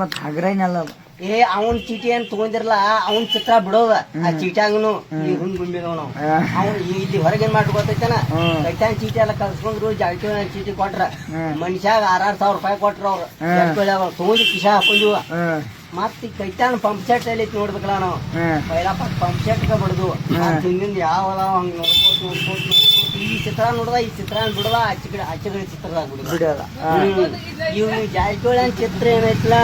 ಮತ್ ಹಗ್ರೈನಲ್ಲ ಅದು. ಏ ಅವನ್ ಚೀಟಿ ಏನ್ ತಗೊಂಡಿರಲ್ಲ ಅವನ್ ಚಿತ್ರ ಬಿಡೋದ. ಆ ಚೀಟ್ಯಾಗನು ಈ ಹುಣ್ ಗುಂಬಿದವ್ ನಾವು. ಅವ್ನು ಇಲ್ಲಿ ಹೊರಗೆ ಏನ್ ಮಾಡ್ಕೊ ಗೊತ್ತೈತನ? ಹ್ಮ್. ಕೈತಾನ್ ಚೀಟಿ ಎಲ್ಲ ಕಲ್ಸ್ಕೊಂಡ್ರು ಜಾಗಟಿ ಚೀಟಿ ಕೊಟ್ರ. ಮನುಷ್ಯಾಗ ಆರಾರ್ ಸಾವಿರ ರೂಪಾಯಿ ಕೊಟ್ರ ಅವ್ರು. ತಗೊಂಡು ಕಿಶಾ ಹಾಕೊಂಡಿವ ಹ್ಮ್ ಕೈಟಾನ ಪಂಪ್ ಸೆಟ್ ಅಲ್ಲಿ ನೋಡ್ಬೇಕಲ್ಲ ನಾವು. ಹ್ಮ್ ಪಂಪ್ ಸೆಟ್ ಬಡದು. ಹಿಂದಿಂದ ಯಾವ ಹಂಗ ನೋಡ್ಕೋತ ನೋಡ್ಕೋತ ನೋಡ್ಕೋತ ಈ ಚಿತ್ರ ನೋಡ್ದ ಈ ಚಿತ್ರ ಬಿಡದ ಆಚೆ ಕಡೆ ಆಚೆ ಕಡೆ ಚಿತ್ರದಾಗ ಬಿಡದ. ಇವ್ ಜಾರಕಿಹೊಳಿ ಚಿತ್ರ ಏನೈತಲ್ಲ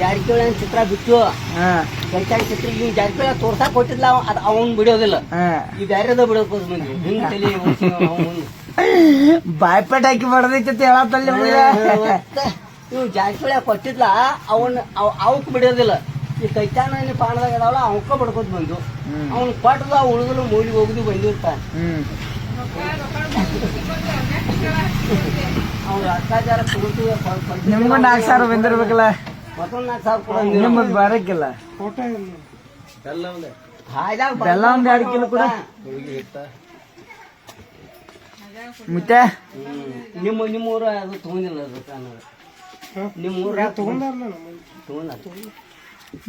ಜಾರಕಿಹೊಳಿ ಚಿತ್ರ ಬಿಟ್ಟು ಹಾ. ಕೈತಾಗ ಚಿತ್ರ ಇವ್ ಜಾರಕಿಹೊಳಿ ತೋರ್ಸಾಕ್ ಕೊಟ್ಟಿದ್ಲ ಅದ್ ಅವನ್ ಬಿಡೋದಿಲ್ಲ. ಈ ಬ್ಯಾರೆದ ಬಿಡೋಕೋಸ್ ಬಂದ್ವಿ. ಹಿಂಗ್ ತಲೆ ಬಾಯ್ಪಾಟ್ ಹಾಕಿ ಬಡದೈತಿ ಹೇಳತ್ತಲ್ಲಿ ಮತ್ತೆ. ಇವ್ ಜಾರಕಿಹೊಳಿ ಕೊಟ್ಟಿದ್ಲ ಅವನ್ ಅವ್- ಅವಕ್ ಬಿಡೋದಿಲ್ಲ. ಈ ಕೈತಾನ ಪಾಣದಾಗ ಇದಾವಲ್ಲ ಅವಕ್ಕ ಬಡ್ಕೊತ ಬಂದು ಅವ್ನ ಕೊಟ್ಟದ ಉಳಿದ್ರು ಮೂಲಿ ಹೋಗುದು ಬಂದಿರ್ತಾನ ಅವ್ನ ನಿಮ್ಗೂ ನಾಲ್ಕು ಸಾವಿರ ಬಂದಿರ್ಬೇಕಲ್ಲ? ಮತ್ತೊಂದ್ ನಾಲ್ಕು ಸಾವಿರ ಕೊಡ ನಿಮ್ಮದ್ ಬರಕ್ಕಿಲ್ಲ. ಹಾಯ್ದಾಗ ಬೆಲ್ಲ ಒಂದ್ ಎರಡು ಕಿಲೋ ಕೊಡು. ಮುತ್ತೆ. ನಿಮ್ಮ ನಿಮ್ಮ ಊರ ಅದು ತಗೊಂಡಿಲ್ಲ ಅದು ನಿಮ್ಮ ಊರ ತಗೊಂಡ.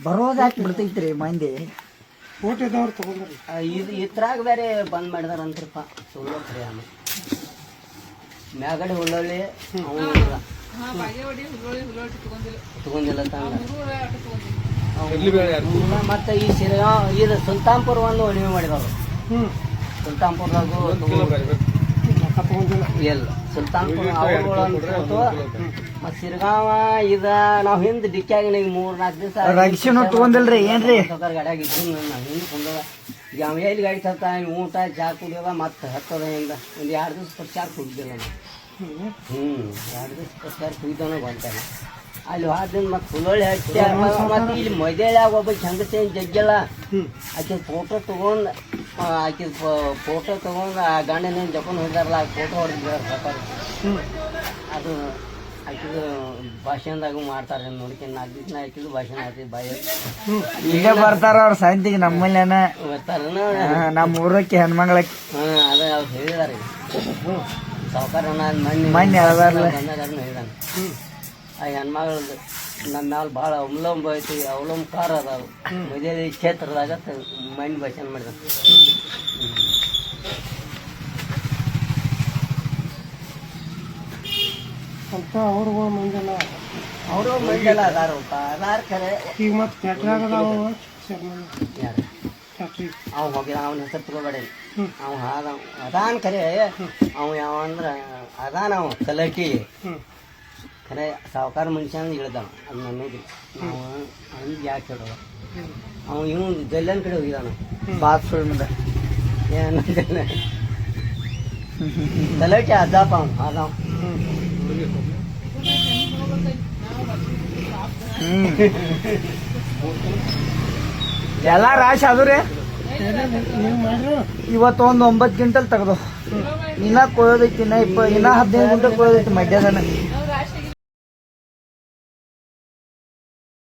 ಬರೋದ್ ಬಿಡ್ತೈತಿ ರೀ ಮಂದಿ. ಇದು ಇತ್ರಾಗ ಬೇರೆ ಬಂದ್ ಮಾಡಿದಾರ ಅಂತ್ರಪ್ಪ ಸುಳ್ಳು ಖರೆ ಅನ್ನ ಮ್ಯಾಗಡೆ ಹುಳ್ಳೊಳ್ಳಿ ಅವನು ತಗೊಂಡಿಲ್ಲ. ತಂದ ಮತ್ತೆ ಈ ಸಿರ ಇದು ಸುಲ್ತಾನ್ಪುರ ಒಂದು ಉಳಿಮೆ ಮಾಡಿದವರು ಸುಲ್ತಾನ್ಪುರದಾಗ ಇಲ್ಲ. ಸುಲ್ತಾನ್ಪುರ ಅವ್ರುಗಳು ಮತ್ತ್ ಸಿರ್ಗಾವ ಇದ ನಾವು ಹಿಂದ್ ಡಿಕ್ಕಿಯಾಗ ಈಗ ಮೂರ್ ನಾಲ್ಕು ದಿವಸ ರಕ್ಷಣೆ ತಗೊಂಡಿಲ್ರಿ ಏನ್ರಿ? ಗಾಡಿಯಾಗ ಇದ್ದು ನಾವು ಹಿಂದ್ ಈಗ ಅವ ಎಲ್ಲಿ ಗಾಡಿ ತರ್ತಾ ಊಟ ಚಾ ಕುಡಿಯೋದ ಮತ್ತೆ ಹತ್ತದ ಹಿಂದ. ಒಂದ್ ಎರಡು ದಿವಸ ಪ್ರಚಾರ ಕುಡಿದಿಲ್ಲ ನಾವು ಹ್ಮ್ ಎರಡು ದಿವಸ ಪ್ರಚಾರ ಕುಡಿದವನ ಬಂತಾನೆ ಅಲ್ಲಿ ಹೋದಿಂದ ಮತ್ತೆ ಹುಲ್ಲೊಳ್ಳಿ ಹಚ್ಚಿ ಮತ್ತೆ ಇಲ್ಲಿ ಮೈದೇಳ್ಯಾಗ ಒಬ್ಬ ಹೆಂಗಸೆ ಜಗ್ಗಲ್ಲ. ಆಕೆ ಫೋಟೋ ತಗೊಂಡ್ ಆ, ಆಕೆ ಫೋಟೋ ತೊಗೊಂಡು ಆ ಗಂಡನ ಜಪನ್ ಹೋಗಿದಾರಲ್ಲ ಆ ಫೋಟೋ ಹೊಡೆದಿದ್ದಾರೆ ಅದು ಆಕಿದು ಭಾಷಣದಾಗ ಮಾಡ್ತಾರೆ ನೋಡ್ಕೊಂಡು ನಾಲ್ಕು ದಿವಸ ಆಕಿದು ಭಾಷಣ ಆಯ್ತು ಬಾಯ. ಈಗ ಬರ್ತಾರ ಅವ್ರ ಸಾಯಂತಿಗೆ ನಮ್ಮಲ್ಲೇನ? ಬರ್ತಾರನ. ನಮ್ಮ ಊರಕ್ಕೆ ಹೆಣ್ಮಗಳಕ್ಕೆ ಹಾಂ ಅದೇ ಅವ್ರು ಹೇಳಿದಾರೆ. ಸಾವುಕಾರ ಮಣ್ಣು ಮಣ್ಣು ಹೇಳ್ದಾರಲ್ಲ. ಹೇಳಿದಾನೆ. ಆ ಹೆಣ್ಮಗಳದ್ದು ನಮ್ಮ ಮ್ಯಾಲ ಭಾಳ ಅವಲಂಬ ಐತಿ ಅವಲಂಬಕಾರ ಅದಾವ ಮದುವೆ ಕ್ಷೇತ್ರದಾಗ ಮೈಂಡ್ ಭಾಷಣ ಮಾಡಿದ ಅಂತ ಅವ್ರಿಗೂ ಮಂದಿಲ್ಲ ಅವರು ಮಂಡೆಲ್ಲ ಅದಾರಪ್ಪ ಅದಾರ ಖರೆ ಈಗ ಮತ್ತೆ ಫ್ಯಾಕ್ಟ್ರಿಯಾಗ ಅದಾವ ಯಾರು? ಅವ್ ಹೋಗಿದ ಅವನ ಹೆಸರು ತಗೋಬೇಡ. ಅವ ಆದ ಅದಾನ್ ಖರೆ ಅವ ಯಾವ ಅಂದ್ರ ಅದಾನ ಅವ ಕಲಟಿ. ಹ್ಮ್. ಖರೆ ಸಾವುಕಾರ ಮನುಷ್ಯ ಅಂತ ಹೇಳ್ದಾನ. ಅದು ಅನ್ನೋದಿಲ್ಲ ನಾವು ಅವ್ನಿಗೆ ಯಾಕೆ ಹೇಳೋದ? ಅವ ಇವನು ಜಲ್ಲನ್ ಕಡೆ ಹೋಗಿದಾನ. ಬಾತ್ ಸುಳ್ಳು ಮುಂದೆ. ಏನು ಕಲಟಿ ಅದಾಪ ಅದಾವ. ಎಲ್ಲ ರಾಶಿ ಅದು ರೀ. ನೀವು ಮಾಡ್ರು ಇವತ್ತು ಒಂದು ಒಂಬತ್ತು ಕ್ವಿಂಟಲ್ ತೆಗ್ದು. ಇನ್ನ ಕೊಯ್ಯೋದೈತಿ ಇನ್ನ ಇಪ್ಪ ಇನ್ನ ಹದಿನೈದು ಕ್ವಿಂಟಲ್ ಕೊಯ್ಯೋದೈತಿ ಮಧ್ಯಾಹ್ನ